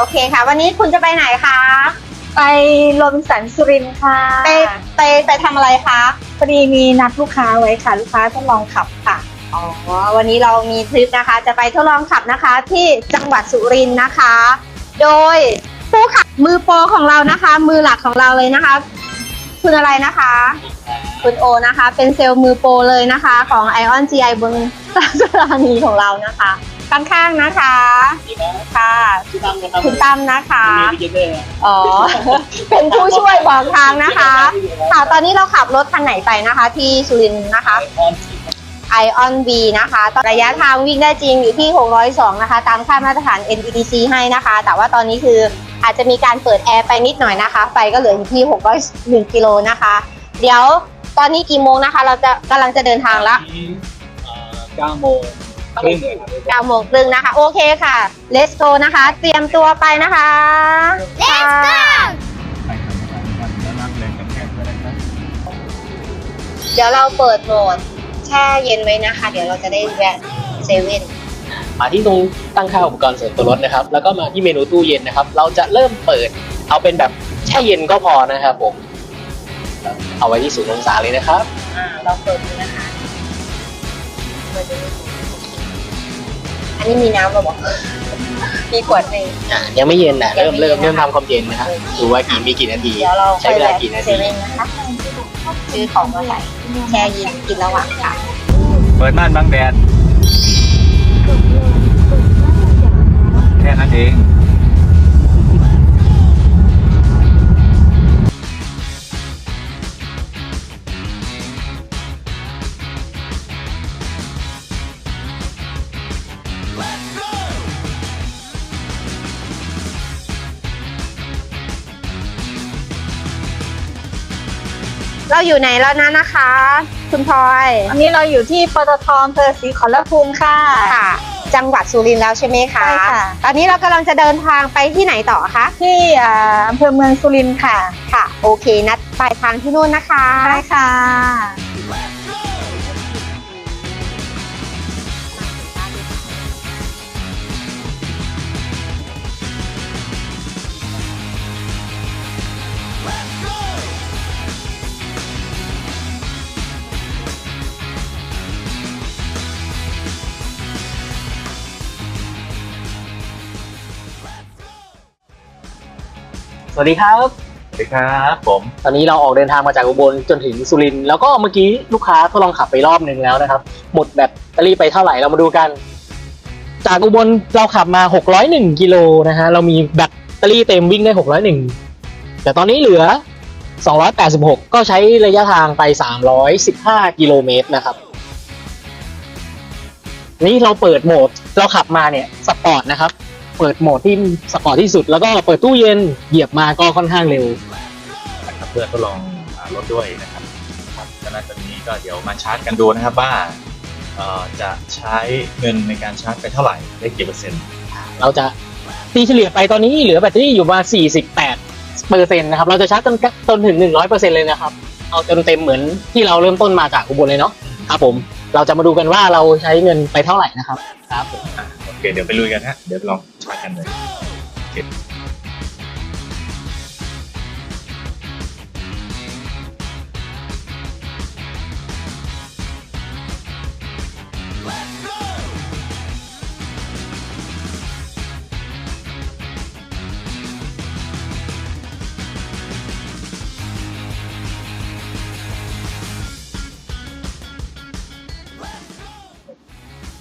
โอเคค่ะ วันนี้คุณจะไปไหนคะไปโรบินสันสุรินทร์ค่ะไปไปไปทำอะไรคะพอดีมีนัดลูกค้าไว้ค่ะ ลูกค้าทดลองขับค่ะอ๋อวันนี้เรามีทริปนะคะ จะไปทดลองขับนะคะ ที่จังหวัดสุรินทร์นะคะ โดยผู้ขับมือโปรของเรานะคะ มือหลักของเราเลยนะคะ คุณอะไรนะคะ คุณโอนะคะ เป็นเซลล์มือโปรเลยนะคะ ของ Ion GI บนสถานีของเรานะคะ ข้างๆนะคะค่ะที่ตั้งนะครับคุณตั้มนะคะมีพี่เจเต้ครับอ๋อ เป็นผู้ช่วยบอกทางนะคะ ค่ะตอนนี้เราขับรถคันไหนไปนะคะ ที่สุรินทร์นะคะออนสีครับ Ion V นะคะตอนระยะทางวิ่งได้จริงอยู่ที่ 602 นะคะ ตามค่ามาตรฐาน NEDC ให้นะคะ แต่ว่าตอนนี้คืออาจจะมีการเปิดแอร์ไปนิดหน่อยนะคะ ไฟก็เหลืออยู่ที่ 601 กิโลนะคะ เดี๋ยวตอนนี้กี่โมงนะคะ เราจะกำลังจะเดินทางละที่เก้าโมง ครึ่ง9โมงครึ่งนะคะ โอเคค่ะ let's go นะคะ เตรียมตัวไปนะคะ let's go ไปทำงานกันแล้วนั่งเล่นกันแค่เพื่อนนะครับเดี๋ยวเราเปิดโหมดแช่เย็นไว้นะคะ เดี๋ยวเราจะได้แวะเซเว่นมาที่ตรงตั้งค่าอุปกรณ์เสริมตัวรถนะครับ แล้วก็มาที่เมนูตู้เย็นนะครับ เราจะเริ่มเปิด เอาเป็นแบบแช่เย็นก็พอนะครับผม เอาไว้ที่ศูนย์องศาเลยนะครับ อ่า เราเปิดดูนะคะเปิดดู อันนี้มีน้ำมาบอกมีขวดหนึ่ง อ่ายังไม่เย็นนะยังเริ่มไม่เริ่มเย็นเริ่มนะคะทำความเย็นนะครับดูว่ากี่มีกี่นาที เดี๋ยวเราใช้เวลากี่นาเซทีเว่นนะคะซื้อของมาใส่แช่เย็นกินระหว่างทางเปิดม่านบังแดดแค่นั้นเอง เราอยู่ไหนแล้วนะนะคะ คุณพลอยอันนี้เราอยู่ที่ปตทอำเภอศรีขอรภูมิค่ะ ค่ะ จังหวัดสุรินทร์แล้วใช่ไหมคะใช่ค่ะ ตอนนี้เรากำลังจะเดินทางไปที่ไหนต่อคะที่อ่าอำเภอเมืองสุรินทร์ค่ะ ค่ะ โอเคนัดปลายทางที่นู่นนะคะ ใช่ค่ะ วัสดีครับ สวัสดีครับผม ตอนนี้เราออกเดินทางมาจากอุบลจนถึงสุรินทร์แล้วก็เมื่อกี้ลูกค้าทดลองขับไปรอบหนึ่งแล้วนะครับ หมดแบตเตอรี่ไปเท่าไหร่เรามาดูกัน จากอุบลเราขับมา 601 กิโลนะฮะเรามีแบตเตอรี่เต็มวิ่งได้ 601 แต่ตอนนี้เหลือ 286 ก็ใช้ระยะทางไป 315 กิโลเมตรนะครับนี่เราเปิดโหมดเราขับมาเนี่ยสปอร์ตนะครับ เปิดโหมดที่สปอร์ตที่สุด แล้วก็เปิดตู้เย็นเหยียบมาก็ค่อนข้างเร็วนะครับเพื่อนทดลองอ่ารถด้วยนะครับครับฉะนั้นตอนนี้ก็เดี๋ยวมาชาร์จกันดูนะครับว่าเอ่อจะใช้เงินในการชาร์จไปเท่าไหร่ได้กี่เปอร์เซ็นต์เราจะตีเฉลี่ยไปตอนนี้เหลือแบตเตอรี่อยู่มา 48เปอร์เซ็นต์นะครับเราจะชาร์จจนจนถึง 100เปอร์เซ็นต์เลยนะครับเอาจนเต็มเหมือนที่เราเริ่มต้นมาจากอุบลเลยเนาะครับผมเราจะมาดูกันว่าเราใช้เงินไปเท่าไหร่นะครับครับผมอะ โอเคเดี๋ยวไปลุยกันฮะ เดี๋ยวไปลองชาร์จกันเลยโอเค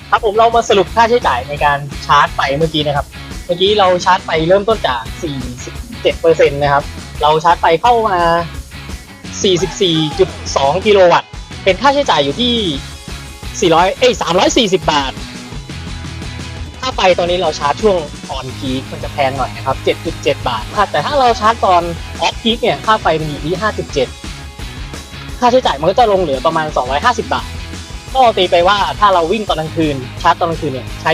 ครับผมเรามาสรุปค่าใช้จ่ายในการชาร์จไฟเมื่อกี้นะครับ เมื่อกี้เราชาร์จไฟเริ่มต้นจาก 47เปอร์เซ็นต์นะครับ เราชาร์จไฟเข้ามา 44.2 กิโลวัตต์ เป็นค่าใช้จ่ายอยู่ที่ 400 เอ้ย 340 บาทค่าไฟตอนนี้เราชาร์จช่วงออนพีคมันจะแพงหน่อยนะครับ 7.7 บาทค่ะแต่ถ้าเราชาร์จตอนออฟพีคเนี่ย ค่าไฟมันอยู่ที่ 5.7 ค่าใช้จ่ายมันก็จะลงเหลือประมาณ 250 บาท ก็ตีไปว่าถ้าเราวิ่งตอนกลางคืนชาร์จตอนกลางคืนเนี่ยใช้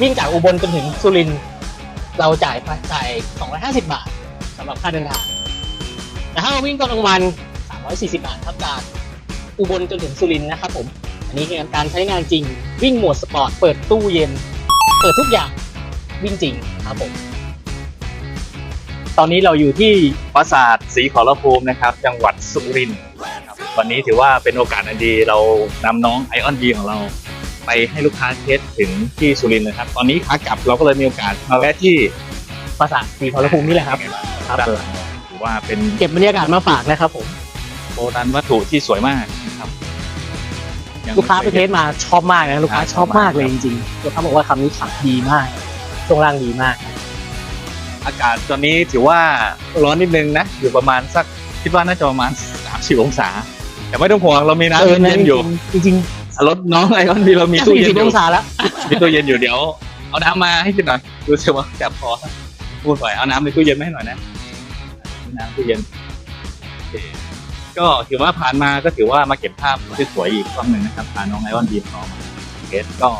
วิ่งจากอุบลจนถึงสุรินทร์เราจ่ายไปจ่าย250 บาทสำหรับค่าเดินทางแต่ถ้าเราวิ่งตอนกลางวัน 340 บาทครับจากอุบลจนถึงสุรินทร์นะครับผมอันนี้คือการใช้งานจริง วิ่งโหมดสปอร์ตเปิดตู้เย็น เปิดทุกอย่างวิ่งจริงครับผมตอนนี้เราอยู่ที่ปราสาทศรีขอรภูมินะครับ จังหวัดสุรินทร์ วันนี้ถือว่าเป็นโอกาสอันดีเรานำน้องไอออนบีของเรา ไปให้ลูกค้าเทสถึงที่สุรินทร์นะครับ ตอนนี้ขากลับเราก็เลยมีโอกาสมาแวะที่ปราสาทศรีขอรภูมินี่แหละครับครับด้านหลังถือว่าเป็นเก็บบรรยากาศมาฝากนะครับผมโบราณวัตถุที่สวยมากนะครับยังลูกค้าไปม่เทสมาชอบมากนะลูกค้าอ่าชอบมากเลยชอบจมากริงๆลูกค้าบอกว่าคำนี้ขับดีมากช่วงล่างดีมาก อากาศตอนนี้ถือว่าร้อนนิดนึงนะอยู่ประมาณสักคิดว่าน่าจะประมาณ30องศา แต่ไม่ต้องห่วงเรามีน้ำเออเย็นๆอยู่ จริงรถน้องไอออนบีเราๆมีจะตู้สี่เย็สินบออยู่งศาแล้ว มีตู้เย็นอยู่เดี๋ยว เอาน้ำมาให้กินหน่อยดูสิว่าแสบคอพูดไปเอาน้ำในตู้เย็นมาให้หน่อยนะน้ำตู้เย็นโอเคก็ถือว่าผ่านมาก็ถือว่ามาเก็บภาพสวยๆอีกครั้งหนึ่งนะครับพาน้องไอออนบีของเรามาเทสก็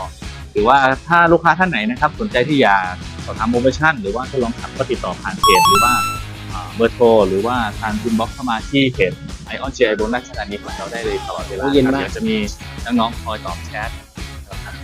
ถือว่าถ้าลูกค้าท่านไหนนะครับ สนใจที่อยากสอบถามโปรโมชั่น หรือว่าทดลองขับก็ติดต่อผ่านเพจหรือว่าอ่าเบอร์โทรหรือว่าทางคุณบ็อกเข้ามาที่เพจ ไอออนเชียร์บนราชธานีของเราได้เลยตลอดเวลาเย็นครับมากเดี๋ยวจะมีน้องๆคอยตอบแชทนะครับ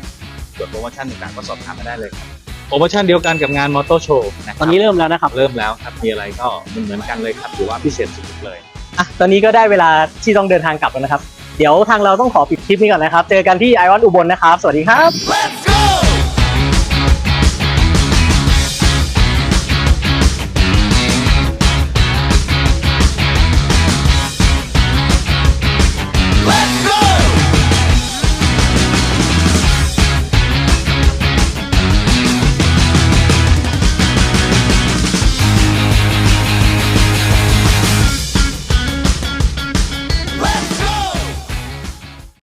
ส่วนโปรโมชั่นต่างๆก็สอบถามมาได้เลยครับโปรโมชั่นเดียวกันกับงานมอเตอร์โชว์นะคตรัอนนี้เริ่มแล้วนะครับ เริ่มแล้วครับ มีอะไรก็เหมือนๆกันเลยครับ ถือว่าพิเศษสุดๆเลย อะ ตอนนี้ก็ได้เวลาที่ต้องเดินทางกลับแล้วนะครับ เดี๋ยวทางเราต้องขอปิดคลิปนี้ก่อนนะครับ เจอกันที่ไอออนอุบลนะครับ สวัสดีครับ Let's